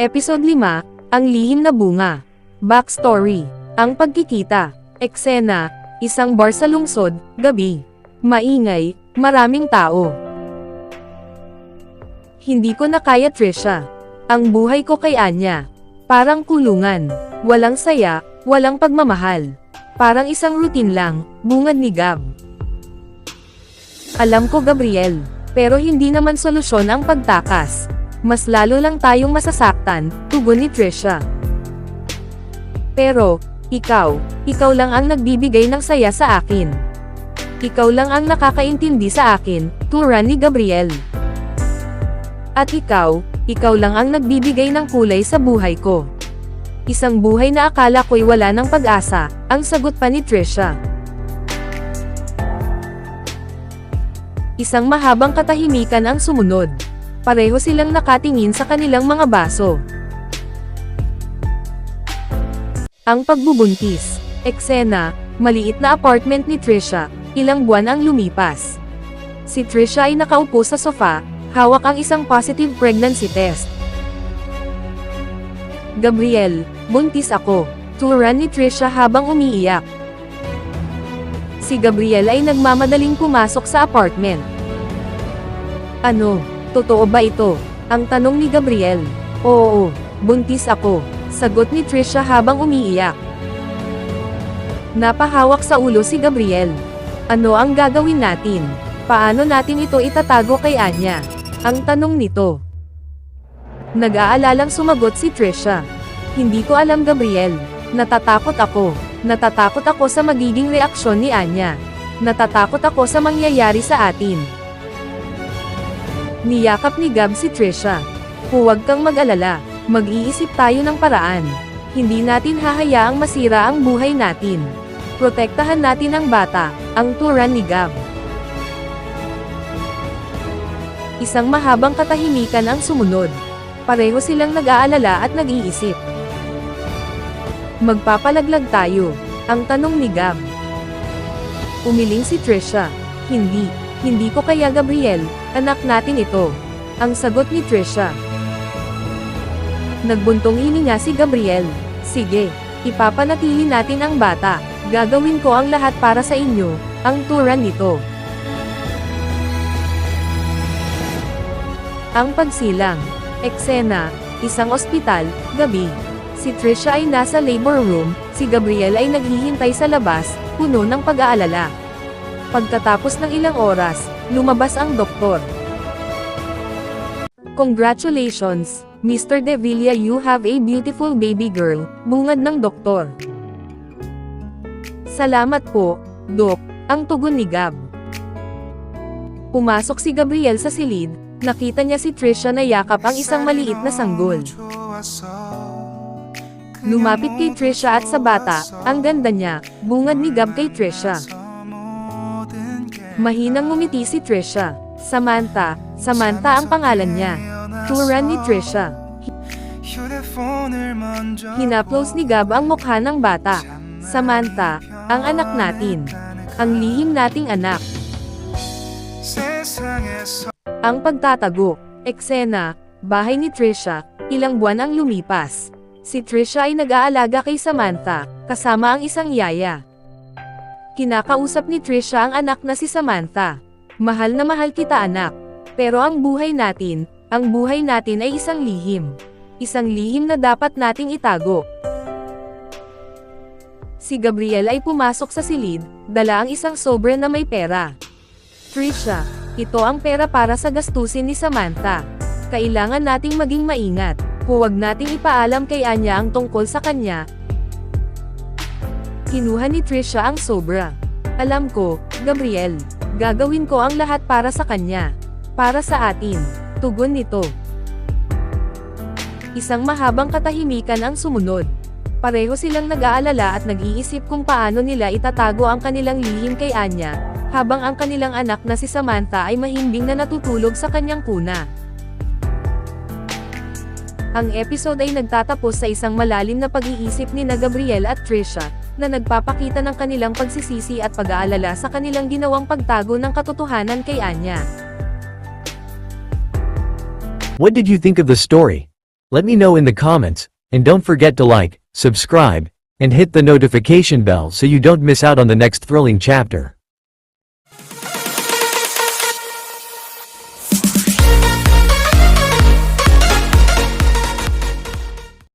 Episode 5, Ang Lihim na Bunga. Backstory. Ang pagkikita. Eksena, isang bar sa lungsod, gabi. Maingay, maraming tao. Hindi ko na kaya Trisha. Ang buhay ko kay Anya. Parang kulungan. Walang saya, walang pagmamahal. Parang isang routine lang, bungad ni Gab. Alam ko Gabriel, pero hindi naman solusyon ang pagtakas. Mas lalo lang tayong masasaktan, tugon ni Trisha. Pero, ikaw, ikaw lang ang nagbibigay ng saya sa akin. Ikaw lang ang nakakaintindi sa akin, turan ni Gabriel. At ikaw, ikaw lang ang nagbibigay ng kulay sa buhay ko. Isang buhay na akala ko'y wala ng pag-asa, ang sagot pa ni Trisha. Isang mahabang katahimikan ang sumunod. Pareho silang nakatingin sa kanilang mga baso. Ang pagbubuntis. Eksena, maliit na apartment ni Trisha, ilang buwan ang lumipas. Si Trisha ay nakaupo sa sofa, hawak ang isang positive pregnancy test. Gabriel, buntis ako. Turan ni Trisha habang umiiyak. Si Gabriel ay nagmamadaling pumasok sa apartment. Ano, totoo ba ito? Ang tanong ni Gabriel. Oo, buntis ako. Sagot ni Trisha habang umiiyak. Napahawak sa ulo si Gabriel. Ano ang gagawin natin? Paano natin ito itatago kay Anya? Ang tanong nito. Nag-aalalang sumagot si Trisha. Hindi ko alam Gabriel. Natatakot ako. Natatakot ako sa magiging reaksyon ni Anya. Natatakot ako sa mangyayari sa atin. Niyakap ni Gab si Trisha. Huwag kang mag-alala. Mag-iisip tayo ng paraan. Hindi natin hahayaang masira ang buhay natin. Protektahan natin ang bata, ang turan ni Gab. Isang mahabang katahimikan ang sumunod. Pareho silang nag-aalala at nag-iisip. Magpapalaglag tayo, ang tanong ni Gab. Umiling si Trisha. Hindi, hindi ko kaya Gabriel, anak natin ito. Ang sagot ni Trisha. Nagbuntong hininga si Gabriel. Sige, ipapanatili natin ang bata. Gagawin ko ang lahat para sa inyo, ang turan nito. Ang pagsilang. Eksena, isang ospital, gabi. Si Trisha ay nasa labor room, si Gabriel ay naghihintay sa labas, puno ng pag-aalala. Pagkatapos ng ilang oras, lumabas ang doktor. Congratulations, Mr. De Villa you have a beautiful baby girl, bungad ng doktor. Salamat po, Dok, ang tugon ni Gab. Pumasok si Gabriel sa silid, nakita niya si Trisha na yakap ang isang maliit na sanggol. Lumapit kay Trisha at sa bata, ang ganda niya, bungad ni Gab kay Trisha. Mahinang ngumiti si Trisha. Samantha, Samantha ang pangalan niya. Turan ni Trisha. Hinaplos ni Gab ang mukha ng bata. Samantha, ang anak natin. Ang lihim nating anak. Ang pagtatago. Eksena, bahay ni Trisha, ilang buwan ang lumipas. Si Trisha ay nag-aalaga kay Samantha, kasama ang isang yaya. Kinakausap ni Trisha ang anak na si Samantha. Mahal na mahal kita anak. Pero ang buhay natin, ang buhay natin ay isang lihim. Isang lihim na dapat nating itago. Si Gabriel ay pumasok sa silid, dala ang isang sobre na may pera. Trisha, ito ang pera para sa gastusin ni Samantha. Kailangan nating maging maingat. Huwag nating ipaalam kay Anya ang tungkol sa kanya. Kinuha ni Trisha ang sobra. Alam ko, Gabriel, gagawin ko ang lahat para sa kanya. Para sa atin. Tugon nito. Isang mahabang katahimikan ang sumunod. Pareho silang nag-aalala at nag-iisip kung paano nila itatago ang kanilang lihim kay Anya, habang ang kanilang anak na si Samantha ay mahimbing na natutulog sa kanyang kuna. Ang episode ay nagtatapos sa isang malalim na pag-iisip ni na Gabriel at Trisha, na nagpapakita ng kanilang pagsisisi at pag-aalala sa kanilang ginawang pagtago ng katotohanan kay Anya. What did you think of the story? Let me know in the comments, and don't forget to like, subscribe, and hit the notification bell so you don't miss out on the next thrilling chapter.